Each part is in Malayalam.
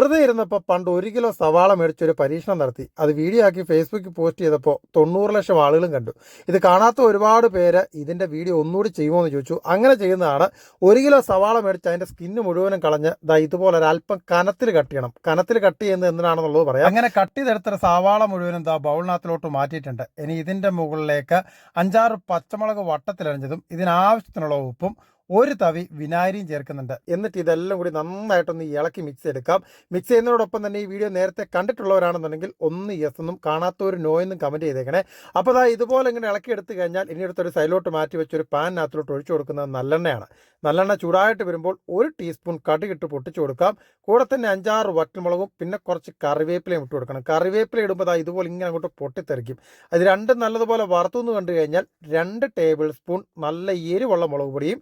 വെറുതെ ഇരുന്നപ്പോൾ പണ്ട് ഒരു കിലോ സവാള മേടിച്ച് ഒരു പരീക്ഷണം നടത്തി. അത് വീഡിയോ ആക്കി ഫേസ്ബുക്കിൽ പോസ്റ്റ് ചെയ്തപ്പോൾ തൊണ്ണൂറ് ലക്ഷം ആളുകളും കണ്ടു. ഇത് കാണാത്ത ഒരുപാട് പേര് ഇതിന്റെ വീഡിയോ ഒന്നുകൂടി ചെയ്യുമോ എന്ന് ചോദിച്ചു. അങ്ങനെ ചെയ്യുന്നതാണ് ഒരു കിലോ സവാള മേടിച്ച് അതിന്റെ സ്കിന്ന് മുഴുവനും കളഞ്ഞ് ദാ ഇതുപോലെ ഒരല്പം കനത്തിൽ കട്ട് ചെയ്യണം. കനത്തിൽ കട്ട് ചെയ്യുന്നത് എന്തിനാണെന്നുള്ളത് പറയാം. അങ്ങനെ കട്ട് ചെയ്തെടുത്ത സവാള മുഴുവനും ദാ ബൗളിനകത്തിലോട്ട് മാറ്റിയിട്ടുണ്ട്. ഇനി ഇതിന്റെ മുകളിലേക്ക് അഞ്ചാറ് പച്ചമുളക് വട്ടത്തിലരിഞ്ഞതും ഇതിനാവശ്യത്തിനുള്ള ഉപ്പും ഒരു തവി വിനാഗിരിയും ചേർക്കുന്നുണ്ട്. എന്നിട്ട് ഇതെല്ലാം കൂടി നന്നായിട്ടൊന്ന് ഇളക്കി മിക്സ് എടുക്കാം മിക്സ് ചെയ്യുന്നതോടൊപ്പം തന്നെ ഈ വീഡിയോ നേരത്തെ കണ്ടിട്ടുള്ളവരാണെന്നുണ്ടെങ്കിൽ ഒന്ന് യെസ് എന്നും കാണാത്തവർ നോ എന്നും കമന്റ് ചെയ്തേക്കണേ. അപ്പോൾ അതാ ഇതുപോലെ ഇങ്ങനെ ഇളക്കി എടുത്തു കഴിഞ്ഞാൽ ഇനി അടുത്തൊരു സൈലോട്ട് മാറ്റി വെച്ചൊരു പാനിനകത്തിലോട്ട് ഒഴിച്ചു കൊടുക്കുന്നത് നല്ലെണ്ണയാണ്. നല്ലെണ്ണ ചൂടായിട്ട് വരുമ്പോൾ ഒരു ടീസ്പൂൺ കടുകിട്ട് പൊട്ടിച്ചു കൊടുക്കാം. കൂടെ തന്നെ അഞ്ചാറ് വറ്റൽമുളകും പിന്നെ കുറച്ച് കറിവേപ്പിലയും ഇട്ട് കൊടുക്കണം. കറിവേപ്പില ഇടുമ്പോൾ അതാ ഇതുപോലെ ഇങ്ങനെ അങ്ങോട്ട് പൊട്ടിത്തെറിക്കും. അത് രണ്ടും നല്ലതുപോലെ വറുത്തു എന്ന് കണ്ടു കഴിഞ്ഞാൽ രണ്ട് ടേബിൾ സ്പൂൺ നല്ല എരിവുള്ള മുളക് പൊടിയും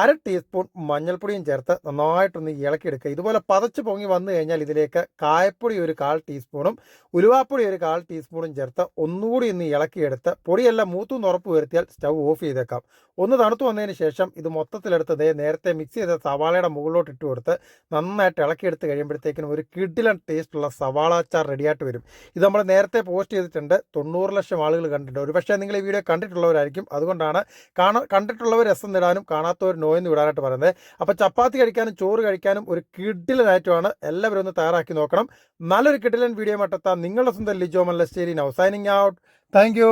അര ടീസ്പൂൺ മഞ്ഞൾപ്പൊടിയും ചേർത്ത് നന്നായിട്ടൊന്ന് ഇളക്കിയെടുക്കുക. ഇതുപോലെ പതച്ച് പൊങ്ങി വന്നു കഴിഞ്ഞാൽ ഇതിലേക്ക് കായപ്പൊടി ഒരു കാൽ ടീസ്പൂണും ഉലുവാപ്പൊടി ഒരു കാൽ ടീസ്പൂണും ചേർത്ത് ഒന്നുകൂടി ഒന്ന് ഇളക്കിയെടുത്ത് പൊടിയെല്ലാം മൂത്തു ഉറപ്പ് വരുത്തിയാൽ സ്റ്റൗ ഓഫ് ചെയ്തേക്കാം. ഒന്ന് തണുത്തു വന്നതിന് ശേഷം ഇത് മൊത്തത്തിലെടുത്ത് ദേ നേരത്തെ മിക്സ് ചെയ്ത സവാളയുടെ മുകളിലോട്ട് ഇട്ട് കൊടുത്ത് നന്നായിട്ട് ഇളക്കിയെടുത്ത് കഴിയുമ്പോഴത്തേക്കിനും ഒരു കിഡിലൻ ടേസ്റ്റുള്ള സവാള അച്ചാർ റെഡിയായിട്ട് വരും. ഇത് നമ്മൾ നേരത്തെ പോസ്റ്റ് ചെയ്തിട്ടുണ്ട്. തൊണ്ണൂറ് ലക്ഷം ആളുകൾ കണ്ടിട്ടുണ്ട്. ഒരുപക്ഷേ നിങ്ങൾ ഈ വീഡിയോ കണ്ടിട്ടുള്ളവരായിരിക്കും. അതുകൊണ്ടാണ് കാണാ കണ്ടിട്ടുള്ളവർ രസം നേടാനും കാണാത്തവർ നോ എന്ന് വിടാനായിട്ട് പറയുന്നത്. അപ്പോൾ ചപ്പാത്തി കഴിക്കാനും ചോറ് കഴിക്കാനും ഒരു കിഡിലൻ ഐറ്റമാണ്. എല്ലാവരും ഒന്ന് തയ്യാറാക്കി നോക്കണം. നല്ലൊരു കിഡിലൻ വീഡിയോ മട്ടെത്താൻ നിങ്ങളുടെ സ്വന്തം Lijo Mallassery now signing out thank